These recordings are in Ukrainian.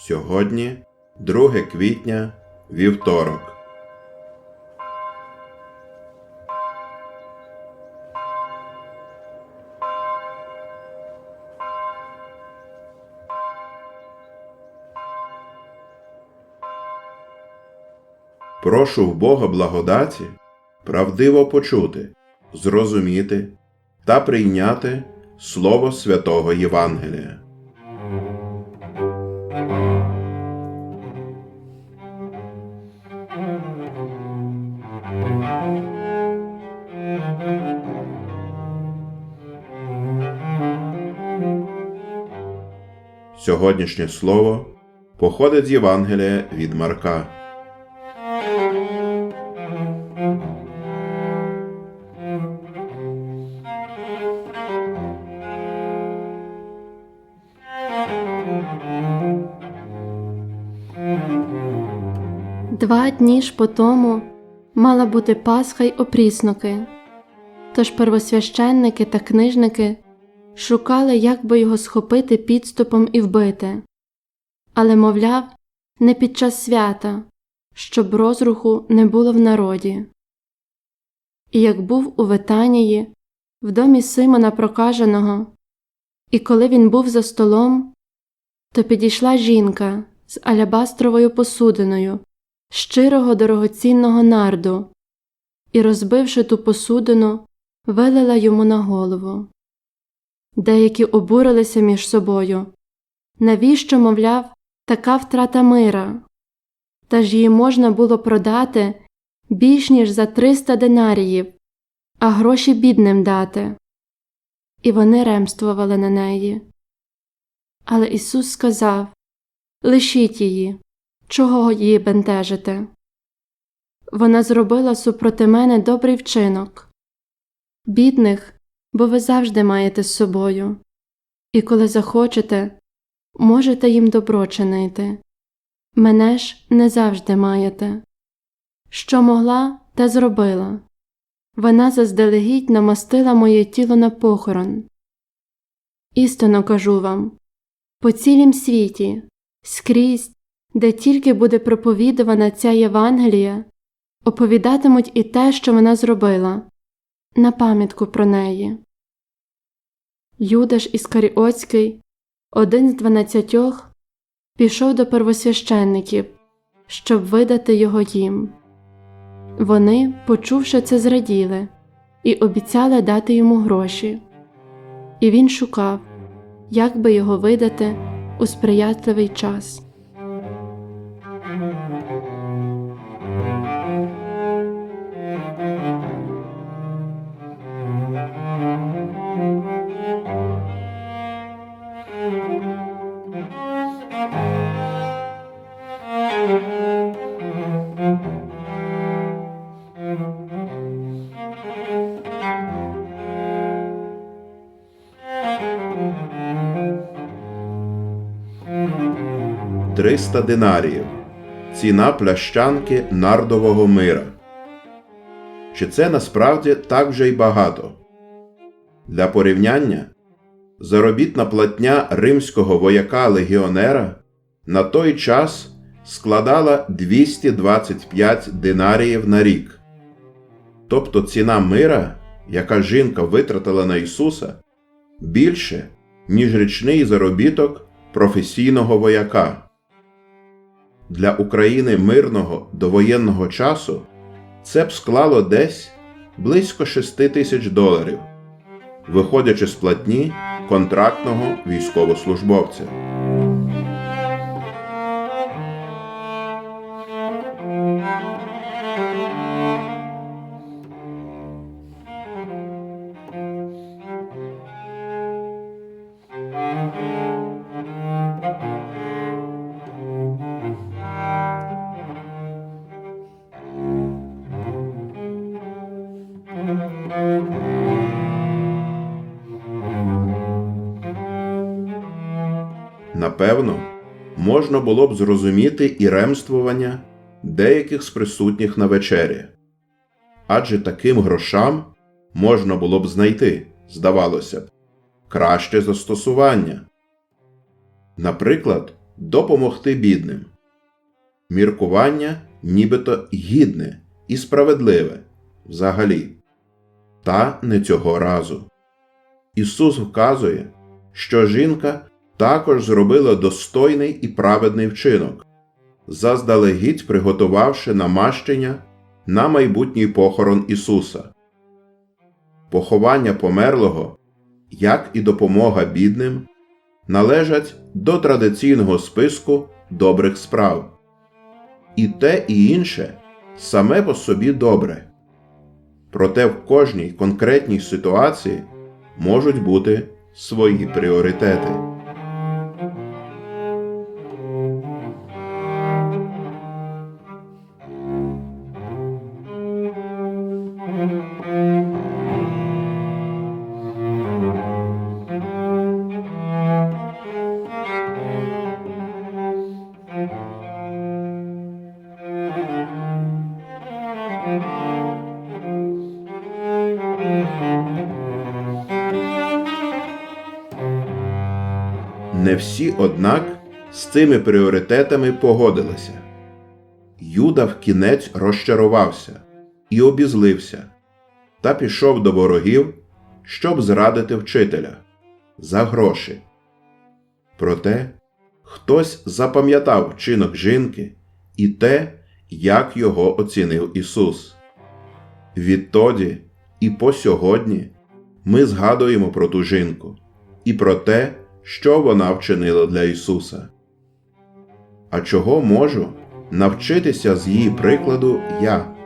Сьогодні 2 квітня, вівторок. Прошу в Бога благодаті правдиво почути, зрозуміти та прийняти Слово Святого Євангелія. Сьогоднішнє слово походить з Євангелія від Марка. Два дні ж по тому мала бути Пасха й опріснуки. Тож первосвященники та книжники шукали, як би його схопити підступом і вбити, але, мовляв, не під час свята, щоб розруху не було в народі. І як був у Витанії, в домі Симона Прокаженого, і коли він був за столом, то підійшла жінка з алябастровою посудиною щирого дорогоцінного нарду, і, розбивши ту посудину, вилила йому на голову. Деякі обурилися між собою. Навіщо, мовляв, така втрата мира? Та ж її можна було продати більш ніж за триста динаріїв, а гроші бідним дати. І вони ремствували на неї. Але Ісус сказав Лишіть її, чого її бентежите? Вона зробила супроти мене добрий вчинок. Бідних, бо ви завжди маєте з собою, і коли захочете, можете їм добро чинити. Мене ж не завжди маєте. Що могла, те зробила. Вона заздалегідь намастила моє тіло на похорон. Істинно кажу вам по цілім світі, скрізь, де тільки буде проповідувана ця Євангелія, оповідатимуть і те, що вона зробила, на пам'ятку про неї. Юдаш Іскаріотський, один з дванадцятьох, пішов до первосвященників, щоб видати його їм. Вони, почувши це, зраділи і обіцяли дати йому гроші. І він шукав, як би його видати у сприятливий час. Триста динаріїв. Ціна плящанки нардового мира. Чи це насправді так вже й багато? Для порівняння заробітна платня римського вояка легіонера на той час складала 225 динаріїв на рік. Тобто ціна мира, яка жінка витратила на Ісуса, більше, ніж річний заробіток професійного вояка. Для України мирного довоєнного часу це б склало десь близько 6 тисяч доларів, виходячи з платні контрактного військовослужбовця. Напевно, можна було б зрозуміти і ремствування деяких з присутніх на вечері. Адже таким грошам можна було б знайти, здавалося б, краще застосування. Наприклад, допомогти бідним. Міркування нібито гідне і справедливе взагалі. Та не цього разу. Ісус вказує, що жінка також зробила достойний і праведний вчинок, заздалегідь приготувавши намащення на майбутній похорон Ісуса. Поховання померлого, як і допомога бідним, належать до традиційного списку добрих справ. І те, і інше саме по собі добре. Проте в кожній конкретній ситуації можуть бути свої пріоритети. Всі, однак, з цими пріоритетами погодилися. Юда вкінець розчарувався і обізлився, та пішов до ворогів, щоб зрадити вчителя за гроші. Проте хтось запам'ятав вчинок жінки і те, як його оцінив Ісус. Відтоді і по сьогодні ми згадуємо про ту жінку і про те, що вона вчинила для Ісуса. А чого можу навчитися з її прикладу я?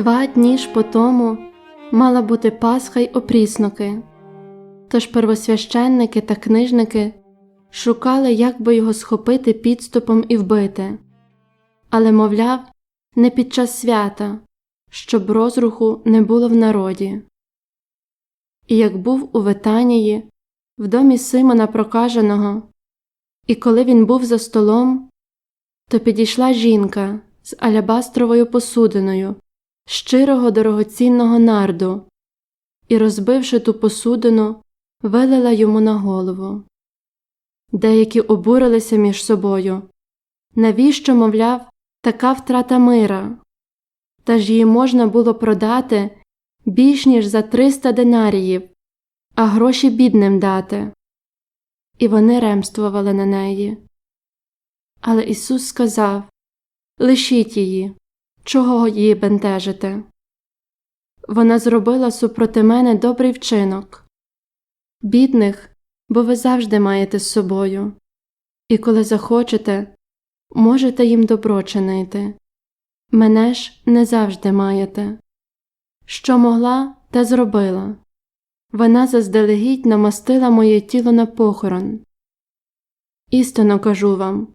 Два дні ж по тому мала бути Пасха й опрісноки. Тож первосвященники та книжники шукали, як би його схопити підступом і вбити, але, мовляв, не під час свята, щоб розруху не було в народі. І як був у Витанії, в домі Симона Прокаженого, і коли він був за столом, то підійшла жінка з алябастровою посудиною щирого дорогоцінного нарду і, розбивши ту посудину, вилила йому на голову. Деякі обурилися між собою. Навіщо, мовляв, така втрата мира? Та ж її можна було продати більш ніж за триста динаріїв, а гроші бідним дати. І вони ремствували на неї. Але Ісус сказав Лишіть її, чого її бентежите? Вона зробила супроти мене добрий вчинок. Бідних, бо ви завжди маєте з собою, і коли захочете, можете їм добро чинити. Мене ж не завжди маєте. Що могла, те зробила. Вона заздалегідь намастила моє тіло на похорон. Істинно кажу вам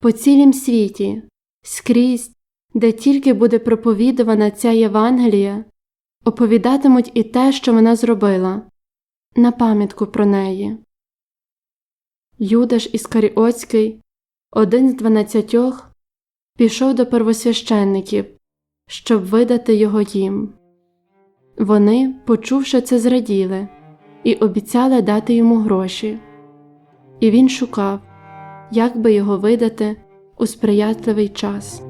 по цілім світі, скрізь, де тільки буде проповідувана ця Євангелія, оповідатимуть і те, що вона зробила, на пам'ятку про неї. Юдаш Іскаріотський, один з дванадцятьох, пішов до первосвященників, щоб видати його їм. Вони, почувши це, зраділи і обіцяли дати йому гроші. І він шукав, як би його видати у сприятливий час.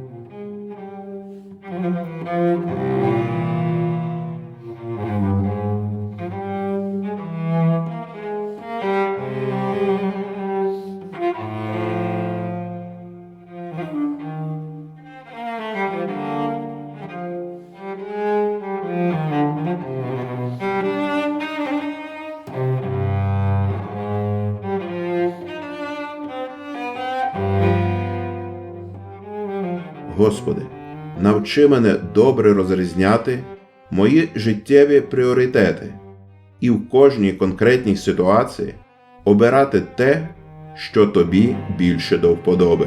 Gospode, навчи мене добре розрізняти мої життєві пріоритети і в кожній конкретній ситуації обирати те, що тобі більше до вподоби.